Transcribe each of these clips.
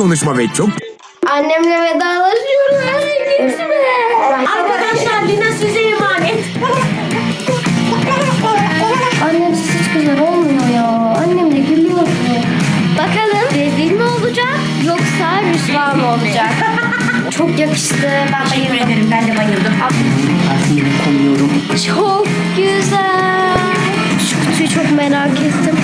konuşma ve çok Annemle vedalaşıyorum. Eve gitme. Arkadaşlar Lina size emanet. Annemsiz hiç güzel olmuyor ya. Annemle gülüyordu. Bakalım rezil mi olacak yoksa rüsva mı olacak? Çok yakıştı. Ben Teşekkür bayıldım. ederim ben de bayıldım. Aslında koyuyorum. Çok güzel. Şu kutuyu çok merak ettim.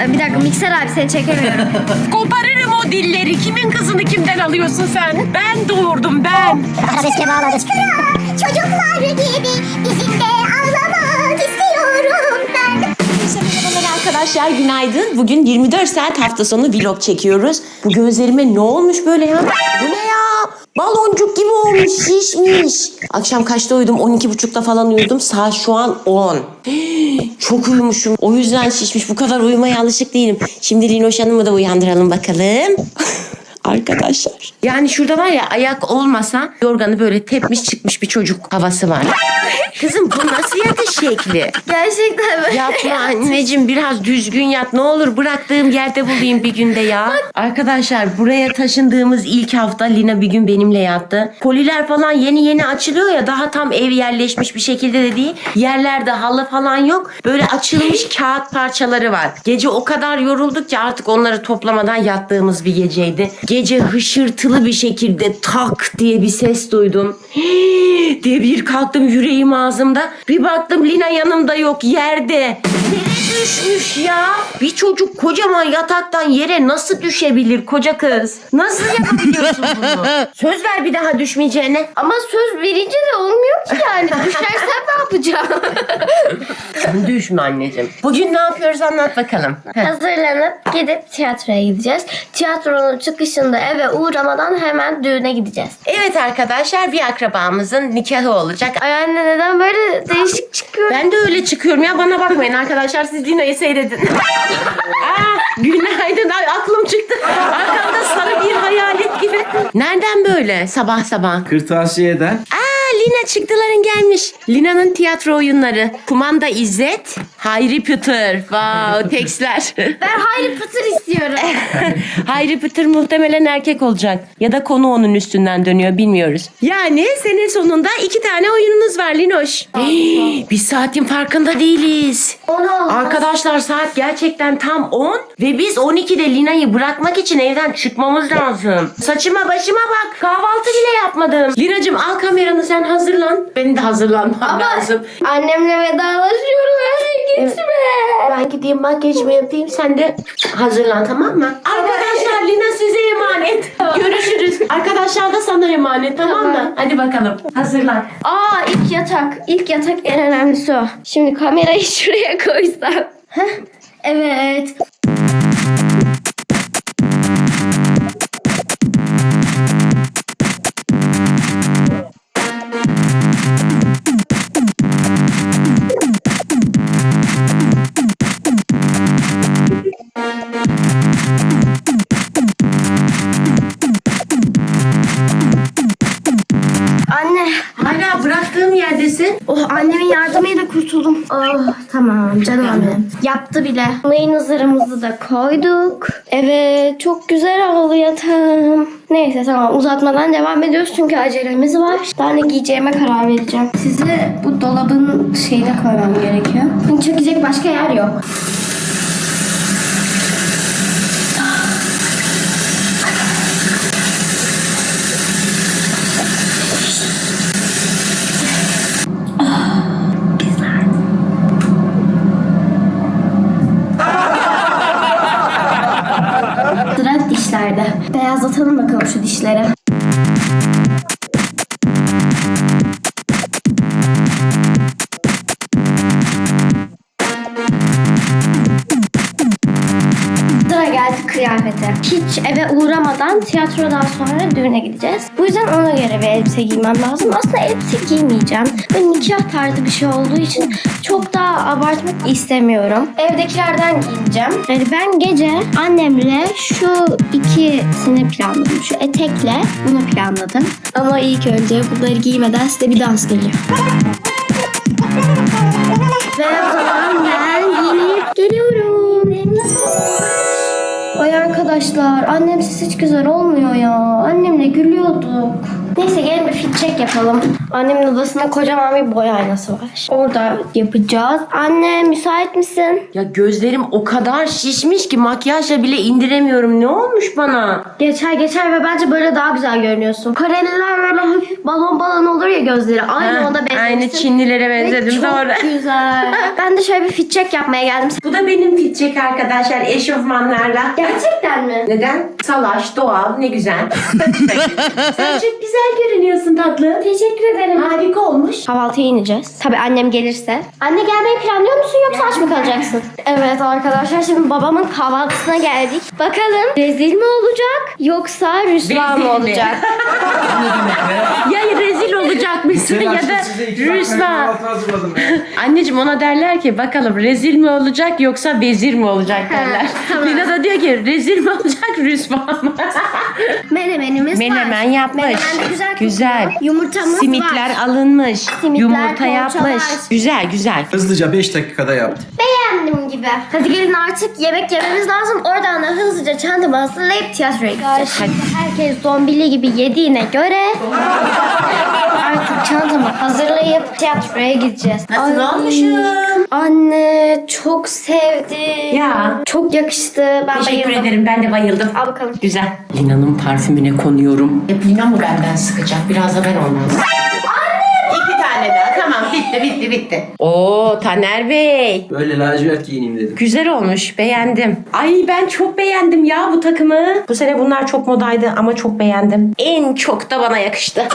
Ay, Bir dakika mikser abi seni çekemiyorum. Koparırım o dilleri. Kimin kızını kimden alıyorsun sen? Ben doğurdum ben. Arabeske bağladık. Çocuklar gibi bizim de ağlamak istiyorum ben. Merhabalar arkadaşlar günaydın. Bugün 24 saat hafta sonu vlog çekiyoruz. Bu gözlerime ne olmuş böyle ya? Bu ne ya? Baloncuk gibi olmuş şişmiş. Akşam kaçta uyudum? 12.30'da falan uyudum. Saat şu an 10. Çok uyumuşum. O yüzden şişmiş. Bu kadar uyumaya alışık değilim. Şimdi Linoş Hanım'ı da uyandıralım bakalım. Arkadaşlar. Yani şurada var ya ayak olmasa yorganı böyle tepmiş çıkmış bir çocuk havası var. Kızım bu nasıl yatış şekli? Gerçekten böyle. Yapma anneciğim biraz düzgün yat. Ne olur bıraktığım yerde bulayım bir günde ya. Arkadaşlar buraya taşındığımız ilk hafta Lina bir gün benimle yattı. Koliler falan yeni yeni açılıyor ya daha tam ev yerleşmiş bir şekilde de değil. Yerlerde halı falan yok. Böyle açılmış kağıt parçaları var. Gece o kadar yorulduk ki artık onları toplamadan yattığımız bir geceydi. Gece hışırtılı bir şekilde tak diye bir ses duydum. diye bir kalktım yüreğim ağzımda. Bir baktım Lina yanımda yok yerde. Yere düşmüş ya. Bir çocuk kocaman yataktan yere nasıl düşebilir koca kız? Nasıl yapabiliyorsun bunu? Söz ver bir daha düşmeyeceğine. Ama söz verince de olmuyor ki yani. Düşersem ne yapacağım? Düşme anneciğim. Bugün ne yapıyoruz anlat bakalım. Heh. Hazırlanıp gidip tiyatroya gideceğiz. Tiyatronun çıkışında eve uğramadan hemen düğüne gideceğiz. Evet arkadaşlar bir akrabamızın nikahı olacak. Ay anne neden böyle değişik çıkıyor? Ben de öyle çıkıyorum ya bana bakmayın arkadaşlar siz Lina'yı seyredin. Aa, günaydın Ay, aklım çıktı. Arkamda sarı bir hayalet gibi. Nereden böyle sabah sabah? Kırtasiyeden. Aa Lina çıktıların gelmiş. Lina'nın tiyatro oyunları. Kumanda İzzet, Hayri Pıtır. Wow teksler. Ben Harry Potter istiyorum. Hayri Pıtır muhtemelen erkek olacak. Ya da konu onun üstünden dönüyor bilmiyoruz. Yani sene sonunda iki tane oyununuz var Linoş. Hii, Biz saatin farkında değiliz. Onu Arkadaşlar saat gerçekten tam 10 ve biz 12'de Lina'yı bırakmak için evden çıkmamız lazım. Saçıma başıma bak kahvaltı bile yapmadım. Lina'cığım al kameranı sen hazırlan. Benim de hazırlanmam lazım. Annemle vedalaşıyorum. Eve gitme. Ben gideyim makyajımı yapayım sen de hazırlan tamam mı? Arkadaşlar Lina size emanet. Görüşürüz. Arkadaşlar da sana emanet tamam mı? Tamam. Hadi bakalım hazırlan. Aa ilk yatak. İlk yatak en önemlisi o. Şimdi kamerayı şuraya koysam. Heh, evet. Oh tamam canım annem. Yaptı bile. Mayın zırhımızı da koyduk. Evet çok güzel oldu yatağım. Neyse tamam uzatmadan devam ediyoruz çünkü acelemiz var. Ben de giyeceğime karar vereceğim. Size bu dolabın şeyine koymam gerekiyor. Çünkü çekecek başka yer yok. Bakalım kıyafete. Hiç eve uğramadan tiyatrodan sonra düğüne gideceğiz. Bu yüzden ona göre bir elbise giymem lazım. Aslında elbise giymeyeceğim. Ve nikah tarzı bir şey olduğu için çok daha abartmak istemiyorum. Evdekilerden giyineceğim. Yani ben gece annemle şu ikisini planladım. Şu etekle bunu planladım. Ama ilk önce bunları giymeden size bir dans geliyor. Ve o zaman ben giyinip geliyorum. Ay Arkadaşlar annem siz hiç güzel olmuyor ya. Annemle gülüyorduk. Neyse gelin bir fit check yapalım. Annemin odasında kocaman bir boy aynası var. Orada yapacağız. Anne müsait misin? Ya gözlerim o kadar şişmiş ki makyajla bile indiremiyorum. Ne olmuş bana? Geçer geçer ve bence böyle daha güzel görünüyorsun. Koreliler böyle hafif balon balon olur ya gözleri. Aynı Ha, onda benzemişsin. Aynı Çinlilere benzedim çok doğru. güzel. ben de şöyle bir fit check yapmaya geldim. Bu da benim fitçek arkadaşlar eşofmanlarla. Gerçekten mi? Neden? Salaş, doğal, ne güzel. Sen çok güzel görünüyorsun tatlım. Teşekkür ederim. Harika olmuş. Kahvaltıya ineceğiz. Tabii annem gelirse. Anne gelmeyi planlıyor musun yoksa aç mı kalacaksın? Evet arkadaşlar şimdi babamın kahvaltısına geldik. Bakalım rezil mi olacak yoksa rüsva mı Rezil mi? olacak? Ya rezil olacakmışsın ya da rüsva. Anneciğim ona derler ki bakalım rezil mi olacak yoksa vezir mi olacak derler. Lina da diyor ki rezil mi olacak rüsva Menemenimiz var. Menemen yapmış. Menemen de güzel. kokuyor. Güzel. Yumurtamız Simitler var. alınmış. Simitler, Yumurta poğaçalar. yapmış. Güzel güzel. Hızlıca 5 dakikada yaptım. Beğendim gibi. Hadi gelin artık yemek yememiz lazım. Oradan da hızlıca çantamı hazırlayıp tiyatroya gideceğiz. Hadi. Herkes zombili gibi yediğine göre çantamı hazırlayıp tiyatroya gideceğiz. Nasıl Ay, olmuşum? Anne çok sevdim. Ya. Çok yakıştı. Ben Teşekkür bayıldım. ederim ben de bayıldım. Al bakalım. Güzel. Lina'nın parfümüne konuyorum. Hep Lina mı benden sıkacak? Biraz da ben olmaz. İki tane daha. Tamam bitti bitti bitti. Oo Taner Bey. Böyle lacivert giyineyim dedim. Güzel olmuş. Beğendim. Ay ben çok beğendim ya bu takımı. Bu sene bunlar çok modaydı ama çok beğendim. En çok da bana yakıştı.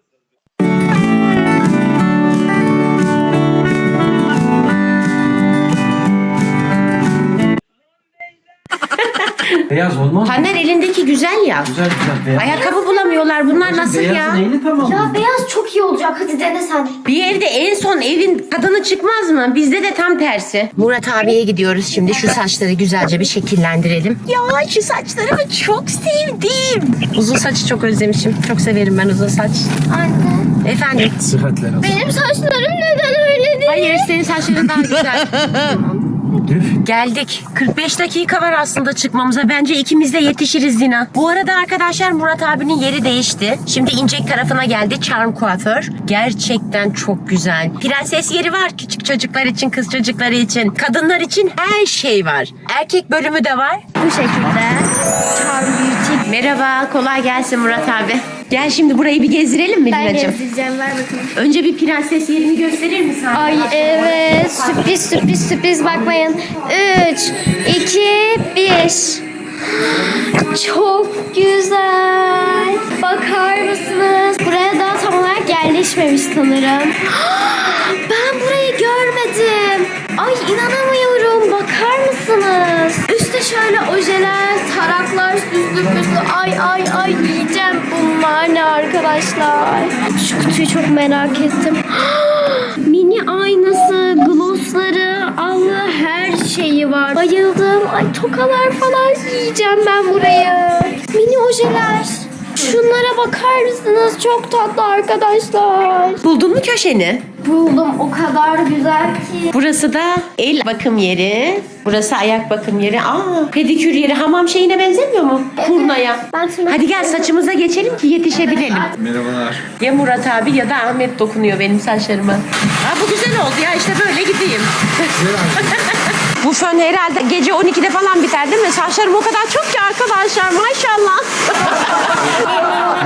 Beyaz olmaz mı? Taner elindeki güzel ya. Güzel güzel beyaz. Ayakkabı bulamıyorlar. Bunlar nasıl Beyazı ya? neyle tamam? Ya beyaz çok iyi olacak. Hadi dene sen. Bir evde en son evin kadını çıkmaz mı? Bizde de tam tersi. Murat abiye gidiyoruz şimdi. Şu saçları güzelce bir şekillendirelim. Ya şu saçlarımı çok sevdim. Uzun saçı çok özlemişim. Çok severim ben uzun saç. Anne. Efendim? Sıhhatler olsun. Benim saçlarım neden öyle değil? Hayır senin saçların daha güzel. Geldik. 45 dakika var aslında çıkmamıza. Bence ikimiz de yetişiriz Zina. Bu arada arkadaşlar Murat abinin yeri değişti. Şimdi İncek tarafına geldi. Charm kuaför. Gerçekten çok güzel. Prenses yeri var. Küçük çocuklar için, kız çocukları için. Kadınlar için her şey var. Erkek bölümü de var. Bu şekilde. Charm Beauty. Merhaba. Kolay gelsin Murat abi. Gel şimdi burayı bir gezdirelim mi Ben Lina'cığım? gezdireceğim. Ver bakalım. Önce bir prenses yerini gösterir misin? Ay evet sürpriz sürpriz sürpriz bakmayın. 3, 2, 1. Çok güzel. Bakar mısınız? Buraya daha tam olarak yerleşmemiş sanırım. Ben burayı görmedim. Ay inanamıyorum. Bakar mısınız? Üstte şöyle ojeler, taraklar süslü püslü. Ay ay ay yiyeceğim bunlar ne arkadaşlar. Şu kutuyu çok merak ettim. Mini aynası, glossları, Allah her şeyi var. Bayıldım. Ay tokalar falan yiyeceğim ben burayı. Mini ojeler. Şunlara bakar mısınız? Çok tatlı arkadaşlar. Buldun mu köşeni? Buldum o kadar güzel ki. Burası da el bakım yeri. Burası ayak bakım yeri. Aa, pedikür yeri. Hamam şeyine benzemiyor mu? Kurnaya. Ben tırnak- Hadi gel saçımıza geçelim ki yetişebilelim. Merhabalar. Ya Murat abi ya da Ahmet dokunuyor benim saçlarıma. Ha, bu güzel oldu ya işte böyle gideyim. bu fön herhalde gece 12'de falan biter değil mi? Saçlarım o kadar çok ki arkadaşlar maşallah.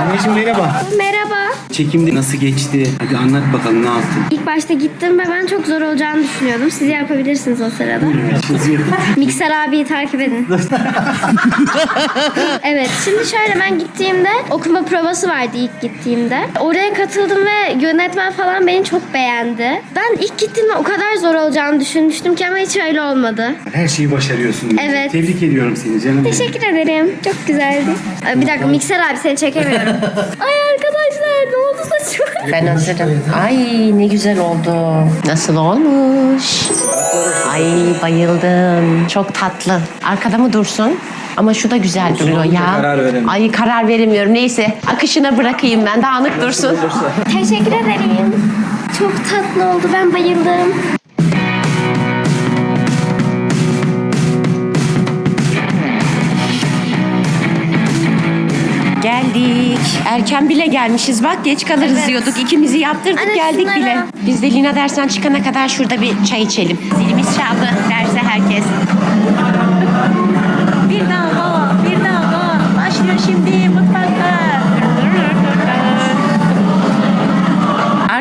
Anneciğim merhaba. Merhaba. Çekimde nasıl geçti? Hadi anlat bakalım ne yaptın? İlk başta gittim ve ben çok zor olacağını düşünüyordum. Siz yapabilirsiniz o sırada. Mikser abiyi takip edin. evet şimdi şöyle ben gittiğimde okuma provası vardı ilk gittiğimde. Oraya katıldım ve yönetmen falan beni çok beğendi. Ben ilk gittiğimde o kadar zor olacağını düşünmüştüm ki ama hiç öyle olmadı. Her şeyi başarıyorsun. Evet. Tebrik ediyorum seni canım. Teşekkür ederim. Çok güzeldi. Ay, bir dakika Mikser abi seni çekemiyorum. Ay ne oldu saçıma? Ben hazırım. Ay ne güzel oldu. Nasıl olmuş? Ay bayıldım. Çok tatlı. Arkada mı dursun? Ama şu da güzel duruyor ya. karar veremiyorum. Ay karar veremiyorum. Neyse akışına bırakayım ben. Dağınık dursun. Teşekkür ederim. Çok tatlı oldu. Ben bayıldım. Geldik. Erken bile gelmişiz bak geç kalırız Evet. diyorduk. İkimizi yaptırdık Anne, geldik bile. Biz de Lina dersten çıkana kadar şurada bir çay içelim. Zilimiz çaldı derse herkes.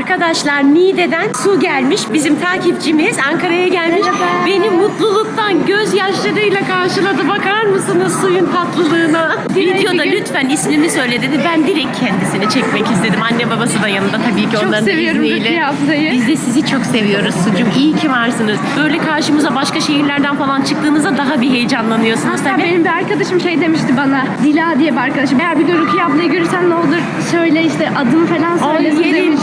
Arkadaşlar Niğde'den su gelmiş. Bizim takipçimiz Ankara'ya gelmiş. Merhaba. Beni mutluluktan gözyaşlarıyla karşıladı. Bakar mısınız suyun tatlılığına? Videoda lütfen ismini söyle dedi. Ben direkt kendisini çekmek istedim. Anne babası da yanında tabii ki onların seviyorum izniyle. Ablayı. Biz de sizi çok seviyoruz sucum. İyi ki varsınız. Böyle karşımıza başka şehirlerden falan çıktığınızda daha bir heyecanlanıyorsunuz Hatta tabii. benim bir arkadaşım şey demişti bana. Dila diye bir arkadaşım. Eğer bir gün Rukiye ablayı görürsen ne olur söyle işte adını falan Ay söylesin yerim.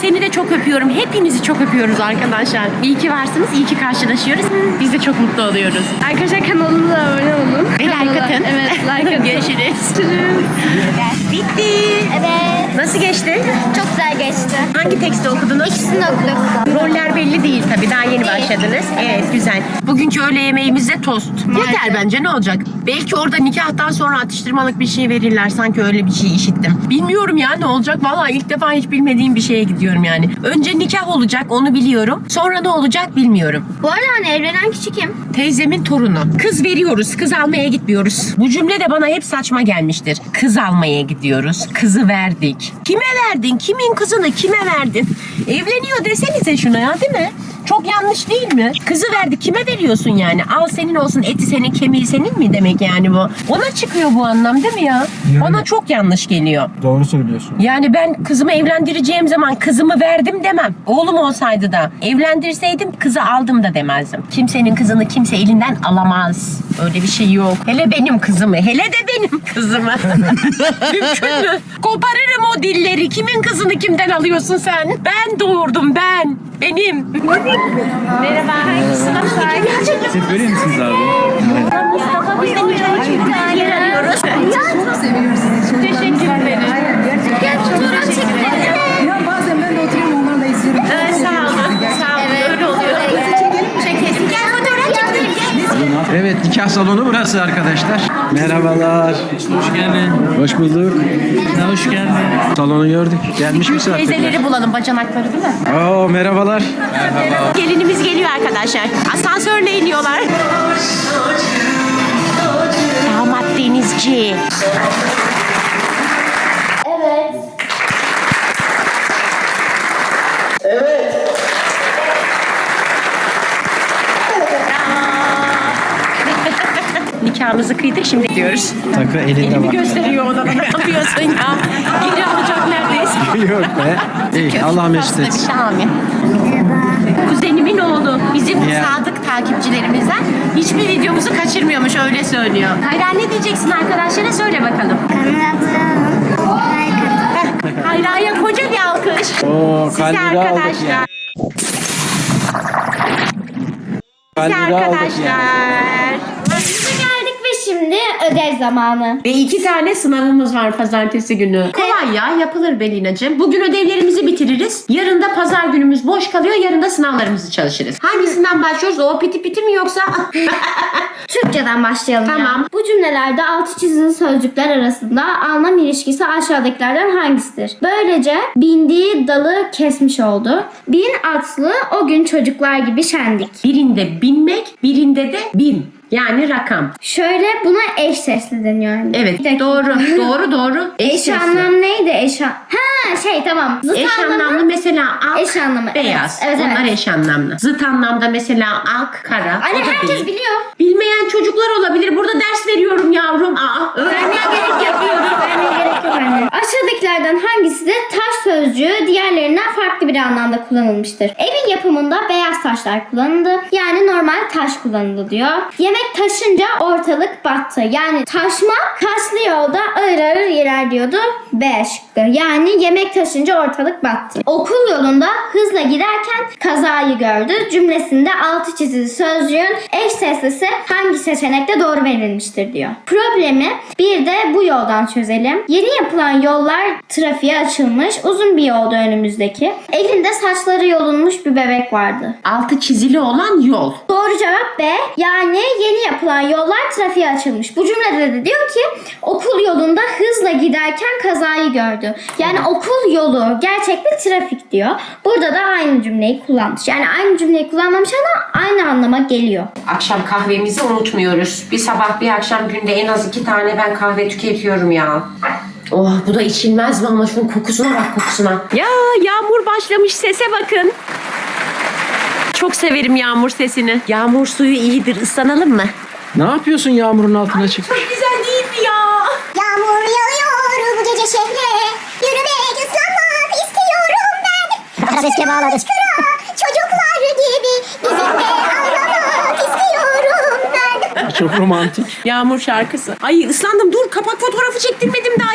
Seni de çok öpüyorum. Hepinizi çok öpüyoruz arkadaşlar. İyi ki varsınız, iyi ki karşılaşıyoruz. Biz de çok mutlu oluyoruz. Arkadaşlar kanalına da abone olun. Ve like atın. Evet like atın. Görüşürüz. Ders bitti. Evet. Nasıl geçti? Çok güzel geçti. Hangi teksti okudunuz? İkisini okuduk. Roller belli değil tabii. Daha yeni başladınız. Evet güzel. Bugünkü öğle yemeğimiz de tost. Yeter bence ne olacak? Belki orada nikahtan sonra atıştırmalık bir şey verirler. Sanki öyle bir şey işittim. Bilmiyorum ya ne olacak. Vallahi ilk defa hiç bilmediğim bir şeye gidiyorum yani. Önce nikah olacak onu biliyorum. Sonra ne olacak bilmiyorum. Bu arada hani evlenen kişi kim? Teyzemin torunu. Kız veriyoruz, kız almaya gitmiyoruz. Bu cümle de bana hep saçma gelmiştir. Kız almaya gidiyoruz, kızı verdik. Kime verdin? Kimin kızını kime verdin? Evleniyor desenize şuna ya değil mi? Çok yanlış değil mi? Kızı verdik kime veriyorsun yani? Al senin olsun eti senin kemiği senin mi demek yani bu? Ona çıkıyor bu anlam değil mi ya? Bana çok yanlış geliyor. Doğru söylüyorsun. Yani ben kızımı evlendireceğim zaman kızımı verdim demem. Oğlum olsaydı da evlendirseydim kızı aldım da demezdim. Kimsenin kızını kimse elinden alamaz. Öyle bir şey yok. Hele benim kızımı, hele de benim kızımı. Mümkün mü? Koparırım o dilleri. Kimin kızını kimden alıyorsun sen? Ben doğurdum ben. Benim. Merhaba. Siz böyle misiniz abi? Mustafa biz de nikah için bir yer arıyoruz. Teşekkür ederim. Ya bazen ben de Evet nikah salonu burası arkadaşlar. Merhabalar. Hoş geldin. Hoş bulduk. Hoş geldin. Salonu gördük. Gelmiş misafirler. Teyzeleri bulalım bacanakları değil mi? Oo merhabalar. Gelinimiz geliyor arkadaşlar. Asansörle iniyorlar. Damat denizci. Evet. Nikahımızı kıydık şimdi gidiyoruz. Takı elinde Elimi var. gösteriyor ona ne yapıyorsun ya? Geri alacak neredeyse. Yok be. İyi Allah mesut etsin. Amin. Kuzenimin oğlu bizim Ya. sadık takipçilerimizden hiçbir videomuzu kaçırmıyormuş öyle söylüyor. Hayra ne diyeceksin arkadaşlara söyle bakalım. Hayra'ya koca bir alkış. Oo Size arkadaşlar. ya. Size Kalbini aldık ya. arkadaşlar. Ve şimdi ödev zamanı. Ve iki tane sınavımız var pazartesi günü. Kolay ya yapılır Belinacığım. Bugün ödevlerimizi bitiririz. Yarın da pazar günümüz boş kalıyor. Yarın da sınavlarımızı çalışırız. Hangisinden başlıyoruz? O piti piti mi yoksa? Türkçeden başlayalım Tamam. ya. Bu cümlelerde altı çizili sözcükler arasında anlam ilişkisi aşağıdakilerden hangisidir? Böylece bindiği dalı kesmiş oldu. Bin atlı o gün çocuklar gibi şendik. birinde binmek, birinde de bin. Yani rakam. Şöyle buna eş sesli deniyor. Yani. Evet doğru doğru doğru. Eş sesli. anlam neydi? Eş an... Ha şey tamam. Zıt Eş anlamı- anlamlı mesela ak, Eş anlamı, beyaz. Evet, Onlar evet. eş anlamlı. Zıt anlamda mesela ak, kara. Anne herkes değil. biliyor. Bilmeyen çocuklar olabilir. Burada ders veriyorum yavrum. Aa, öğrenmeye gerek yapıyorum. Vermeye gerek yok anne. Aşağıdakilerden hangisi de taş sözcüğü diğerlerinden farklı bir anlamda kullanılmıştır? Evin yapımında beyaz taşlar kullanıldı. Yani normal taş kullanıldı diyor. Yemek taşınca ortalık battı. Yani taşma kaslı yolda ağır ağır ilerliyordu. B şıkkı. Yani yemek taşınca ortalık battı. Okul yolunda hızla giderken kazayı gördü. Cümlesinde altı çizili sözcüğün eş seslisi hangi seçenekte doğru verilmiştir diyor. Problemi bir de bu yoldan çözelim. Yeni yapılan yollar trafiğe açılmış. Uzun bir yoldu önümüzdeki. Elinde saçları yolunmuş bir bebek vardı. Altı çizili olan yol. Doğru cevap B. Yani yeni yapılan yollar trafiğe açılmış. Bu cümlede de diyor ki okul yolunda hızla giderken kazayı gördü. Yani okul yolu gerçekte trafik diyor. Burada da aynı cümleyi kullanmış. Yani aynı cümleyi kullanmamış ama aynı anlama geliyor. Akşam kahvemizi unutmuyoruz. Bir sabah bir akşam günde en az iki tane ben kahve tüketiyorum ya. Oh bu da içilmez mi ama şunun kokusuna bak kokusuna. Ya yağmur başlamış sese bakın. Çok severim yağmur sesini. Yağmur suyu iyidir ıslanalım mı? Ne yapıyorsun yağmurun altına çıkmış? Çok güzel değil mi ya? Yağmur yağıyor bu gece şehre. Yürümek ıslanmak istiyorum ben. Arabeske bağladı. Çocuklar gibi bizim de ağlamak istiyorum ben. Çok romantik. Yağmur şarkısı. Ay ıslandım dur kapak fotoğrafı çektirmedim daha.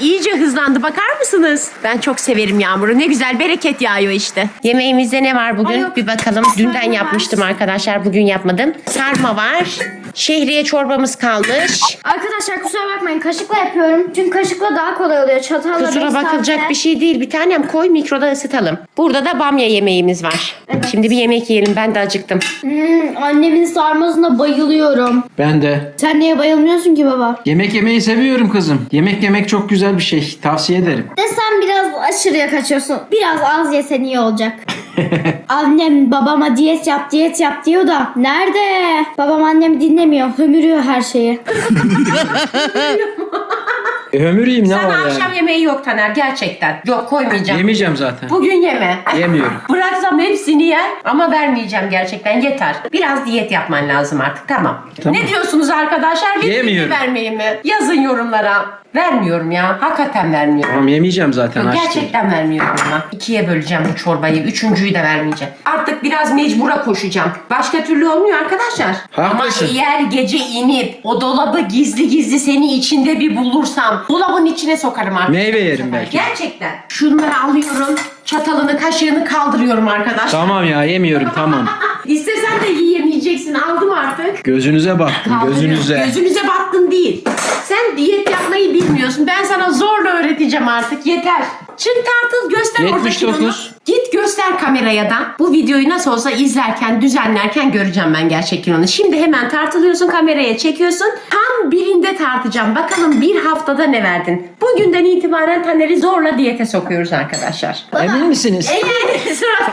İyice hızlandı bakar mısınız? Ben çok severim yağmuru. Ne güzel bereket yağıyor işte. Yemeğimizde ne var bugün? Bir bakalım. Dünden yapmıştım arkadaşlar. Bugün yapmadım. Sarma var. Şehriye çorbamız kalmış. Arkadaşlar kusura bakmayın kaşıkla yapıyorum. Çünkü kaşıkla daha kolay oluyor. Çatalla Kusura beş bakılacak saatte- bir şey değil. Bir tanem koy mikroda ısıtalım. Burada da bamya yemeğimiz var. Şimdi bir yemek yiyelim. Ben de acıktım. Hmm, annemin sarmasına bayılıyorum. Ben de. Sen niye bayılmıyorsun ki baba? Yemek yemeyi seviyorum kızım. Yemek yemek çok güzel bir şey. Tavsiye ederim. De sen biraz aşırıya kaçıyorsun. Biraz az yesen iyi olacak. Annem babama diyet yap diyet yap diyor da nerede? Babam annemi dinlemiyor. Hömürüyor her şeyi. E, ömüreyim ne Sana var akşam yani? yemeği yok Taner gerçekten. Yok koymayacağım. Yemeyeceğim zaten. Bugün yeme. Yemiyorum. Bıraksam hepsini yer ama vermeyeceğim gerçekten yeter. Biraz diyet yapman lazım artık tamam. Tamam. Ne diyorsunuz arkadaşlar? Vereyim mi, Yemiyorum. Vermeyi mi? Yazın yorumlara. Vermiyorum ya. Hakikaten vermiyorum. Tamam yemeyeceğim zaten aç değil. Gerçekten vermiyorum ama. İkiye böleceğim bu çorbayı. Üçüncüyü de vermeyeceğim. Artık biraz mecbura koşacağım. Başka türlü olmuyor arkadaşlar. Haklısın. Ama eğer gece inip o dolabı gizli gizli seni içinde bir bulursam dolabın içine sokarım artık. Meyve yerim belki. Gerçekten. Şunları alıyorum. Çatalını kaşığını kaldırıyorum arkadaşlar. Tamam ya yemiyorum tamam. İstesen de yiyemeyeceksin. Aldım artık. Gözünüze baktım gözünüze. Gözünüze battın değil. Sen diyet yapmayı bilmiyorsun. Ben sana zorla öğreteceğim artık. Yeter. Çık tartıl göster orada 79. kilonu. Git göster kameraya da. Bu videoyu nasıl olsa izlerken, düzenlerken göreceğim ben gerçek kilonu. Şimdi hemen tartılıyorsun kameraya çekiyorsun. Tam birinde tartacağım. Bakalım bir haftada ne verdin? Bugünden itibaren Taner'i zorla diyete sokuyoruz arkadaşlar. Emin misiniz? Eğer sıra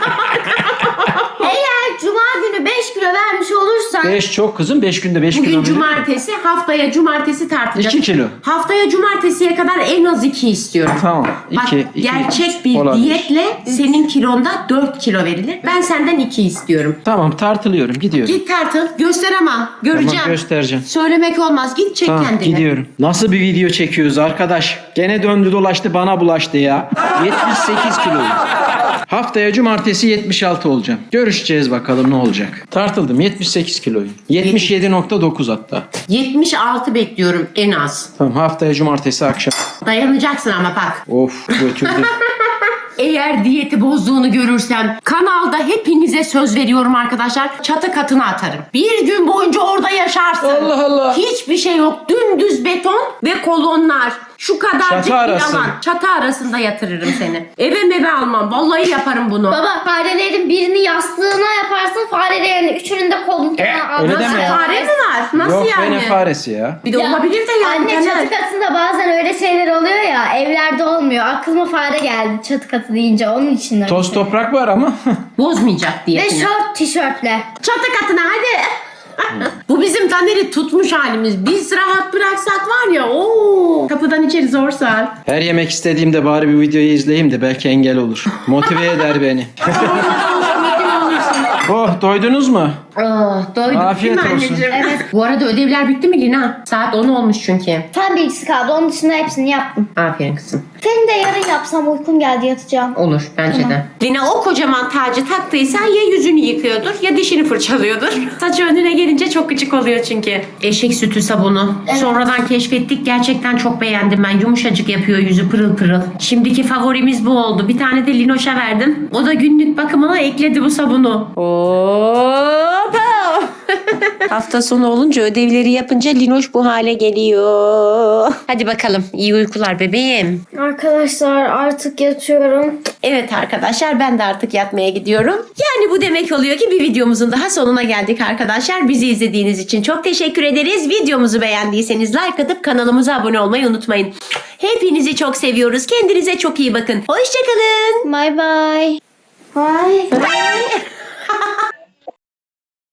Eğer cuma günü 5 kilo vermiş olursan 5 çok kızım 5 günde 5 kilo. Bugün verir. cumartesi, haftaya cumartesi tartacağız. İki kilo. Haftaya cumartesiye kadar en az 2 istiyorum. Tamam. Bak 2 gerçek bir Olabilir. diyetle senin kilonda 4 kilo verilir. Ben senden 2 istiyorum. Tamam tartılıyorum gidiyorum. Git tartıl göster ama göreceğim. Tamam göstereceğim. Söylemek olmaz git çek Tamam kendini. gidiyorum. Nasıl bir video çekiyoruz arkadaş? Gene döndü dolaştı bana bulaştı ya. 78 kiloyum. Haftaya cumartesi 76 olacağım. Görüşeceğiz bakalım ne olacak. Tartıldım 78 kiloyum. 77.9 hatta. 76 bekliyorum en az. Tamam haftaya cumartesi akşam. Dayanacaksın ama bak. Of götürdü. Eğer diyeti bozduğunu görürsem kanalda hepinize söz veriyorum arkadaşlar. Çatı katına atarım. Bir gün boyunca orada yaşarsın. Allah Allah. Hiçbir şey yok. Dümdüz beton ve kolonlar. Şu kadarcık Çatı bir arası. alan. Çatı arasında yatırırım seni. Eve meve almam. Vallahi yaparım bunu. Baba farelerin birini yastığına yaparsın farelerin üçünün de koluna al. öyle Nasıl deme ya. Fare mi var? Nasıl Yok yani? ne faresi ya. Bir de olabilir de yani. Anne Taner. çatı katında bazen öyle şeyler oluyor ya evlerde olmuyor. Aklıma fare geldi çatı katı deyince onun için öyle. Toz toprak var ama. Bozmayacak Ve diyetini. şort tişörtle. Çatı katına hadi. Bu bizim Taner'i tutmuş halimiz. Biz rahat bıraksak var ya ooo. Kapıdan içeri zor sar. Her yemek istediğimde bari bir videoyu izleyeyim de belki engel olur. Motive eder beni. oh doydunuz mu? Ah, doyduk Afiyet değil mi olsun. anneciğim? Evet. Bu arada ödevler bitti mi Lina? Saat 10 olmuş çünkü. Fen bilgisi kaldı onun dışında hepsini yaptım. Aferin kızım. Seni de yarın yapsam uykum geldi yatacağım. Olur bence de. Lina o kocaman tacı taktıysa ya yüzünü yıkıyordur ya dişini fırçalıyordur. Saçı önüne gelince çok küçük oluyor çünkü. Eşek sütü sabunu. Sonradan keşfettik. Gerçekten çok beğendim ben. Yumuşacık yapıyor yüzü pırıl pırıl. Şimdiki favorimiz bu oldu. Bir tane de Linoş'a verdim. O da günlük bakımına ekledi bu sabunu. Hoppa! Hafta sonu olunca ödevleri yapınca Linoş bu hale geliyor. Hadi bakalım iyi uykular bebeğim. Arkadaşlar artık yatıyorum. Evet arkadaşlar ben de artık yatmaya gidiyorum. Yani bu demek oluyor ki bir videomuzun daha sonuna geldik arkadaşlar. Bizi izlediğiniz için çok teşekkür ederiz. Videomuzu beğendiyseniz like atıp kanalımıza abone olmayı unutmayın. Hepinizi çok seviyoruz. Kendinize çok iyi bakın. Hoşçakalın. Bye bye. Bye.